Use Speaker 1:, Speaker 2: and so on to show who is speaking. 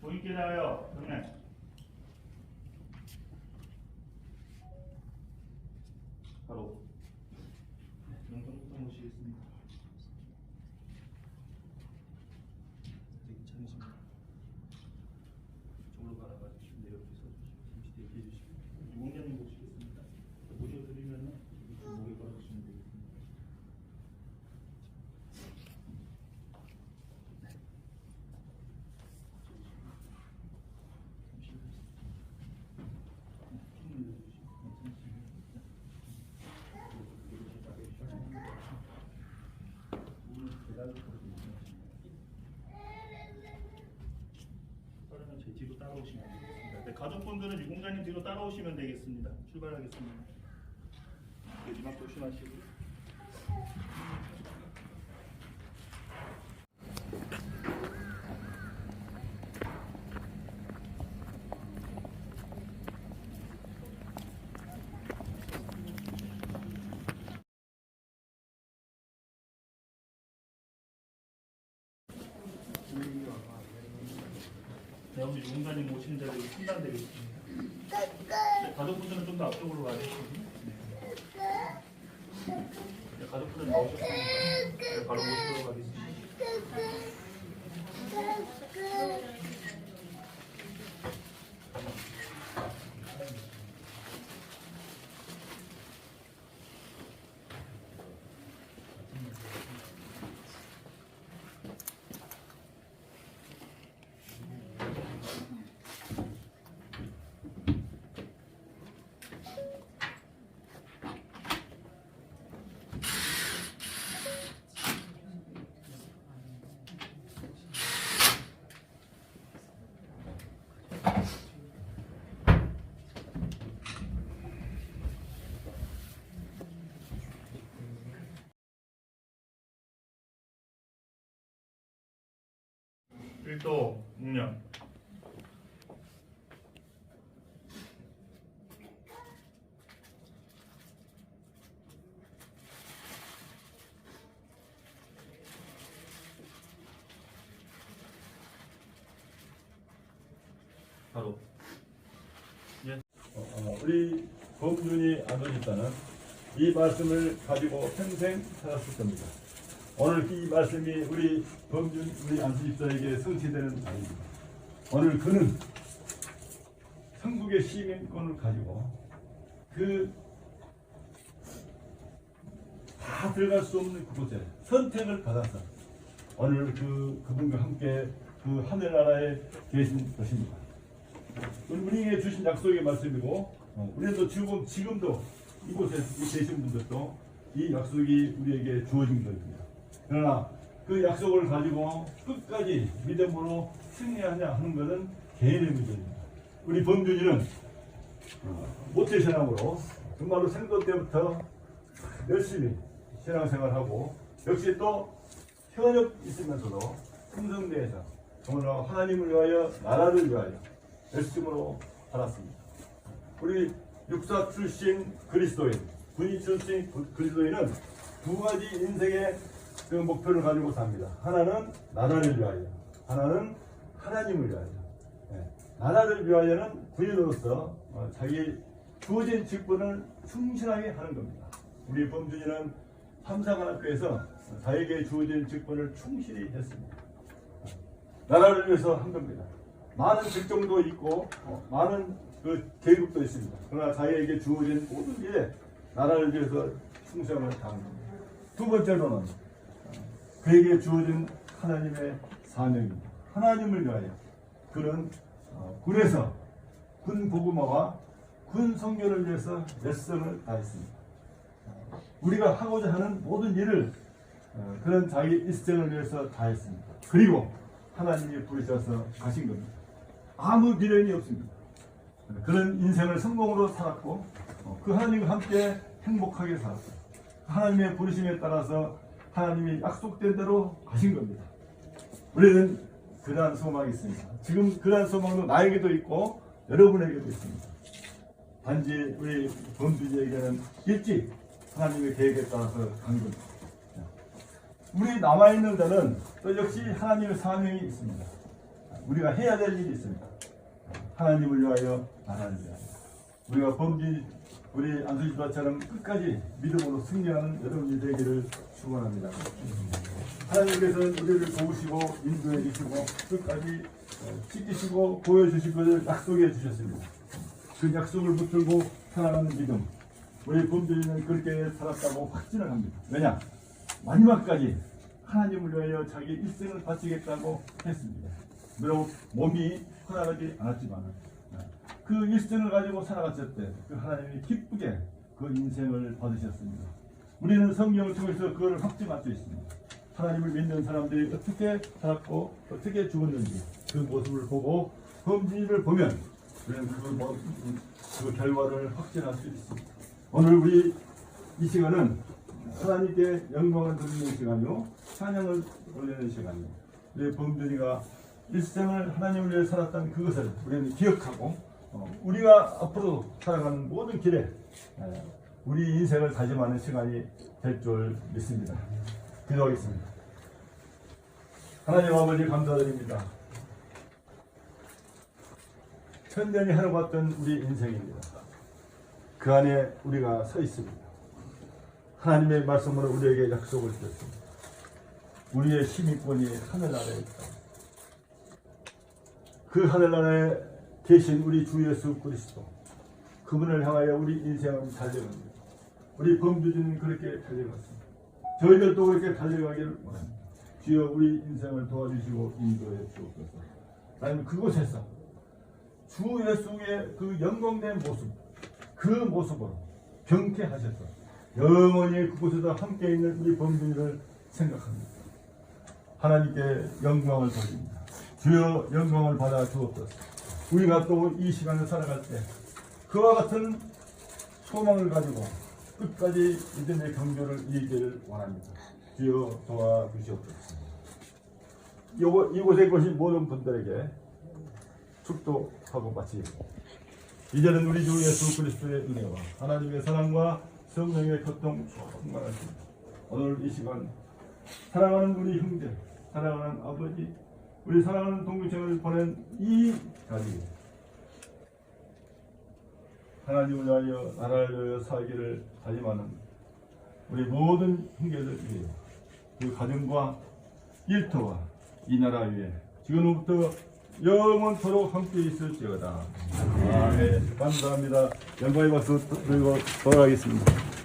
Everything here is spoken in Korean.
Speaker 1: 본인께 나와요. 정면. 바로 영상부터 모시겠습니다.
Speaker 2: 괜찮으십니까? 저쪽으로 바라봐주시면 내 옆에 서주시고 잠시 대기해 주시고
Speaker 1: 유공자님 모시겠습니다. 모셔드리면은 이렇게 목에 걸어주시면 되겠습니다. 그러면 제 뒤로 따라오시면 되겠습니다. 네, 유공자님 뒤로 따라오시면 되겠습니다. 출발하겠습니다. 조심하시고. 네, 우리 유공자님 모시는 자리로 순단되겠습니다. 네, 가족분들은 좀 더 앞쪽으로 와주시고. 네. 네, 가족분들 나오셨으니까 네, 바로 모시도록 하겠습니다. 일도 묵념. 바로 예.
Speaker 3: 어, 어, 우리 범준이 아버지께는 이 말씀을 가지고 평생 살았을 겁니다. 오늘 이 말씀이 우리 범준 우리 안수 집사에게 성취되는 날입니다. 오늘 그는 천국의 시민권을 가지고 그 다 들어갈 수 없는 그곳에 선택을 받아서 오늘 그 그분과 함께 그 하늘나라에 계신 것입니다. 우리에게 주신 약속의 말씀이고 어, 우리도 지금 지금도 이곳에 계신 분들도 이 약속이 우리에게 주어진 것입니다. 그러나 그 약속을 가지고 끝까지 믿음으로 승리하냐 하는 것은 개인의 문제입니다. 우리 범준이는 어, 모태 신앙으로 정말로 생도 때부터 열심히 신앙생활하고 역시 또 현역 있으면서도 충성대에서 정말로 하나님을 위하여 나라를 위하여 열심으로 살았습니다. 우리 육사 출신 그리스도인, 군인 출신 그- 그리스도인은 두 가지 인생의 그 목표를 가지고 삽니다. 하나는 나라를 위하여, 하나는 하나님을 위하여. 예, 나라를 위하여는 군인으로서 어, 자기 주어진 직분을 충실하게 하는 겁니다. 우리 범준이는 삼상학교에서 자에게 주어진 직분을 충실히 했습니다. 나라를 위해서 한 겁니다. 많은 직종도 있고 어, 많은 그 계급도 있습니다. 그러나 자기에게 주어진 모든 일에 나라를 위해서 충성을 다한 겁니다. 두 번째로는 어, 그에게 주어진 하나님의 사명입니다. 하나님을 위하여 그는 어, 군에서 군 보고마와 군 성교를 위해서 열성을 다했습니다. 우리가 하고자 하는 모든 일을 어, 그런 자기 일생을 위해서 다했습니다. 그리고 하나님이 부르셔서 가신 겁니다. 아무 미련이 없습니다. 그런 인생을 성공으로 살았고 어, 그 하나님과 함께 행복하게 살았어요. 하나님의 부르심에 따라서 하나님이 약속된 대로 가신 겁니다. 우리는 그러한 소망이 있습니다. 지금 그러한 소망도 나에게도 있고 여러분에게도 있습니다. 단지 우리 범주지에게는 일찍 하나님의 계획에 따라서 간 겁니다. 우리 남아있는 자는 또 역시 하나님의 사명이 있습니다. 우리가 해야 될 일이 있습니다. 하나님을 위하여 나라를 위하여 우리가 범지 우리 안수지도처럼 끝까지 믿음으로 승리하는 여러분이 되기를 축원합니다. 하나님께서는 우리를 도우시고 인도해 주시고 끝까지 어, 지키시고 보여주실 것을 약속해 주셨습니다. 그 약속을 붙들고 살아가는 믿음 우리 범죄인은 그렇게 살았다고 확신을 합니다. 왜냐? 마지막까지 하나님을 위하여 자기 일생을 바치겠다고 했습니다. 비록 몸이 편안하지 않았지만 그 일생을 가지고 살아갔을 때 그 하나님이 기쁘게 그 인생을 받으셨습니다. 우리는 성경을 통해서 그걸 확증할 수 있습니다. 하나님을 믿는 사람들이 어떻게 살았고 어떻게 죽었는지 그 모습을 보고 범죄를 보면 우리는 그, 뭐- 그 결과를 확진할 수 있습니다. 오늘 우리 이 시간은 하나님께 영광을 드리는 시간이요 찬양을 올리는 시간이요 우리 범준이가 일생을 하나님을 위해 살았던 그것을 우리는 기억하고 어, 우리가 앞으로 살아가는 모든 길에 에, 우리 인생을 다짐하는 시간이 될 줄 믿습니다. 기도하겠습니다. 하나님 아버지 감사드립니다. 천년이 같던 우리 인생입니다. 그 안에 우리가 서 있습니다. 하나님의 말씀으로 우리에게 약속을 주셨습니다. 우리의 힘이권이 하늘나라에 있다. 그 하늘나라에 계신 우리 주 예수 그리스도 그분을 향하여 우리 인생은 달려갑니다. 우리 범주주는 그렇게 달려갔습니다. 저희들도 그렇게 달려가기를 원합니다. 주여 우리 인생을 도와주시고 인도해 주옵소서. 하나님 그곳에서 주 예수의 그 영광된 모습 그 모습으로 경쾌하셔서 영원히 그곳에서 함께 있는 우리 범준이를 생각합니다. 하나님께 영광을 돌립니다. 주여 영광을 받아 주옵소서. 우리가 또 이 시간을 살아갈 때 그와 같은 소망을 가지고 끝까지 믿음의 경주를 이기를 원합니다. 주여 도와주시옵소서. 이곳에 계신 모든 분들에게 축도하고 마치겠습니다. 이제는 우리 주 예수 그리스도의 은혜와 하나님의 사랑과 성령의 교통 충만하십니다. 오늘 이 시간 사랑하는 우리 형제, 사랑하는 아버지, 우리 사랑하는 동교생을 보낸 이 자리에 하나님을 위하여 나라를 위하여 살기를 다짐하는 우리 모든 형제들 위해 그 가정과 일터와 이 나라 위에 지금부터 영원토록 함께 있을지어다. 아멘. 감사합니다. 영광의 박수 드리고 돌아가겠습니다.